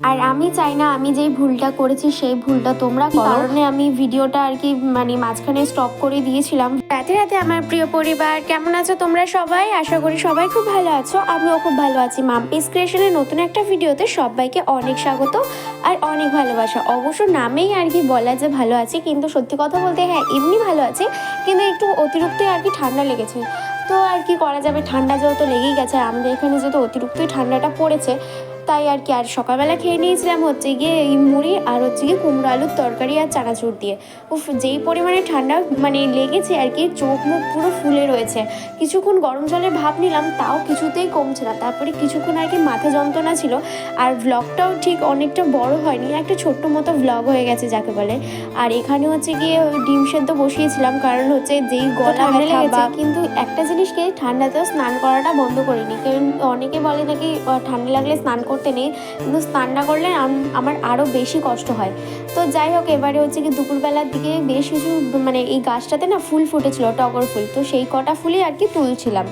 আর আমি চাই না আমি যেই ভুলটা করেছি সেই ভুলটা তোমরা কারণে আমি ভিডিওটা আর কি মানে মাঝখানে স্টপ করে দিয়েছিলাম। রাতে রাতে আমার প্রিয় পরিবার কেমন আছো তোমরা সবাই? আশা করি সবাই খুব ভালো আছো। আমিও খুব ভালো আছি। মাম্পিস ক্রিয়েশনের নতুন একটা ভিডিওতে সবাইকে অনেক স্বাগত আর অনেক ভালোবাসা। অবশ্য নামেই আর কি বলা যে ভালো আছি কিন্তু সত্যি কথা বলতে হ্যাঁ এমনি ভালো আছি কিন্তু একটু অতিরিক্ত আর কি ঠান্ডা লেগেছে। তো আর কি করা যাবে? ঠান্ডা যেহেতু লেগেই গেছে আর আমাদের এখানে যেহেতু অতিরিক্তই ঠান্ডাটা পড়েছে তাই আর কি আর সকালবেলা খেয়ে নিয়েছিলাম হচ্ছে গিয়ে এই মুড়ি আর হচ্ছে গিয়ে কুমড়ো আলুর তরকারি আর চানাচুর দিয়ে। উফ যেই পরিমাণে ঠান্ডা মানে লেগেছে আর কি চোখ মুখ পুরো ফুলে রয়েছে। কিছুক্ষণ গরম জলের ভাব নিলাম তাও কিছুতেই কমছে না। তারপরে কিছুক্ষণ আর কি মাথা যন্ত্রণা ছিল আর ভ্লগটাও ঠিক অনেকটা বড় হয়নি একটা ছোট্ট মতো ভ্লগ হয়ে গেছে যাকে বলে। আর এখানে হচ্ছে গিয়ে ডিম সেদ্ধ বসিয়েছিলাম কারণ হচ্ছে যেই গলা ঠান্ডা কিন্তু একটা জিনিস জিনিসকে ঠান্ডাতেও স্নান করাটা বন্ধ করিনি কারণ অনেকে বলে নাকি ঠান্ডা লাগলে স্নান করতে নেই, কিন্তু স্নান না করলে আমার আরও বেশি কষ্ট হয়। তো যাই হোক, এবারে হচ্ছে কি দুপুরবেলার দিকে বেশ কিছু মানে এই গাছটাতে না ফুল ফুটেছিল, টগর ফুল। তো সেই কটা ফুলই আর কি তুলছিলাম।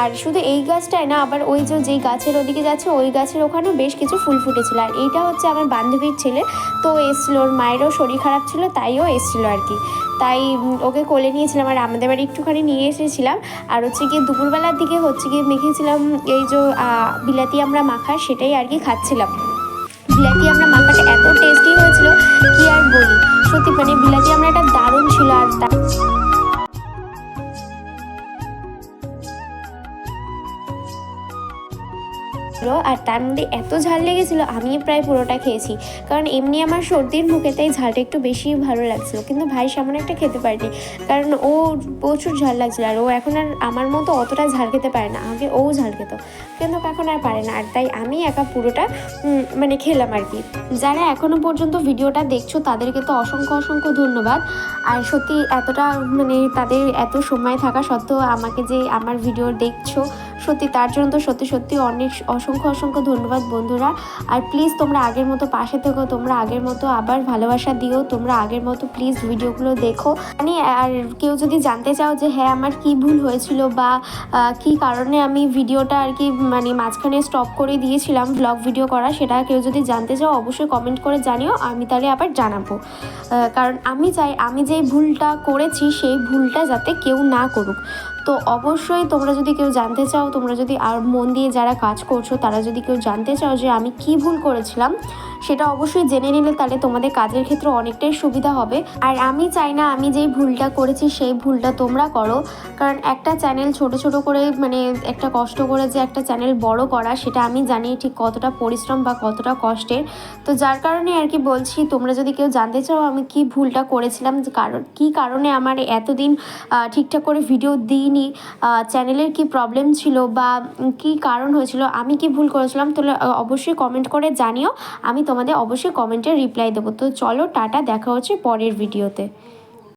আর শুধু এই গাছটায় না, আবার ওই যে, যেই গাছের ওদিকে যাচ্ছে, ওই গাছের ওখানেও বেশ কিছু ফুল ফুটেছিল। আর এইটা হচ্ছে আমার বান্ধবীর ছেলে, তো এসেছিল, ওর মায়েরও শরীর খারাপ ছিল, তাইও এসেছিল আর কি। তাই ওকে কোলে নিয়েছিলাম, আর আমাদের বাড়ি একটুখানি নিয়ে এসেছিলাম। আর হচ্ছে গিয়ে দুপুরবেলার দিকে হচ্ছে গিয়ে মেখেছিলাম এই যে বিলাতি আমরা মাখা, সেটাই আর কি খাচ্ছিলাম। বিলাতি আমরা মাখাটা এত টেস্টি হয়েছিল, কি আর বলি। সত্যি মানে বিলাতি আমরা একটা দারুণ ছিল আর ছিল আর তার মধ্যে এত ঝাল লেগেছিল আমি প্রায় পুরোটা খেয়েছি। কারণ এমনি আমার সর্দির মুখে তাই ঝালটা একটু বেশি ভালো লাগছিল, কিন্তু ভাই সামনে একটা খেতে পারিনি। কারণ ও প্রচুর ঝাল লাগছিল আর ও এখন আর আমার মতো অতটা ঝাল খেতে পারে না, আগে ও ঝাল খেত, কিন্তু এখন আর পারে না। আর তাই আমি একা পুরোটা মানে খেলাম আর কি। যারা এখনও পর্যন্ত ভিডিওটা দেখছ, তাদেরকে তো অসংখ্য অসংখ্য ধন্যবাদ। আর সত্যি এতটা মানে তাদের এত সময় থাকা সত্ত্বেও আমাকে যে আমার ভিডিও দেখছ সত্যি, তার জন্য তো সত্যি সত্যি অনেক অসংখ্য অসংখ্য ধন্যবাদ বন্ধুরা। আর প্লিজ তোমরা আগের মতো পাশে থেকো, তোমরা আগের মতো আবার ভালোবাসা দিও, তোমরা আগের মতো প্লিজ ভিডিওগুলো দেখো। মানে আর কেউ যদি জানতে চাও যে হ্যাঁ আমার কি ভুল হয়েছিল বা কি কারণে আমি ভিডিওটা আর কি মানে মাঝখানে স্টপ করে দিয়েছিলাম ব্লগ ভিডিও করা, সেটা কেউ যদি জানতে চাও, অবশ্যই কমেন্ট করে জানিও, আমি তাহলে আবার জানাব। কারণ আমি চাই, আমি যেই ভুলটা করেছি, সেই ভুলটা যাতে কেউ না করুক। তো অবশ্যই তোমরা যদি কেউ জানতে চাও, তোমরা যদি আর মন দিয়ে যারা কাজ করছ, তারা যদি কেউ জানতে চাও যে আমি কি ভুল করেছিলাম, সেটা অবশ্যই জেনে নিলে তাহলে তোমাদের কাজের ক্ষেত্রে অনেকটাই সুবিধা হবে। আর আমি চাই না আমি যেই ভুলটা করেছি, সেই ভুলটা তোমরা করো। কারণ একটা চ্যানেল ছোট ছোট করে মানে একটা কষ্ট করে যে একটা চ্যানেল বড় করা, সেটা আমি জানি ঠিক কতটা পরিশ্রম বা কতটা কষ্টের। তো যার কারণে আর কি বলছি, তোমরা যদি কেউ জানতে চাও আমি কি ভুলটা করেছিলাম কারণ, কী কারণে আমার এতদিন ঠিকঠাক করে ভিডিও দিইনি আহ, চ্যানেলের কি প্রবলেম ছিল বা কি কারণ হয়েছিল আমি কি ভুল করেছিলাম তাহলে অবশ্যই কমেন্ট করে জানিও। আমি তোমাদের অবশ্যই কমেন্টে রিপ্লাই দেবো। তো চলো টাটা দেখা হচ্ছে পরের ভিডিওতে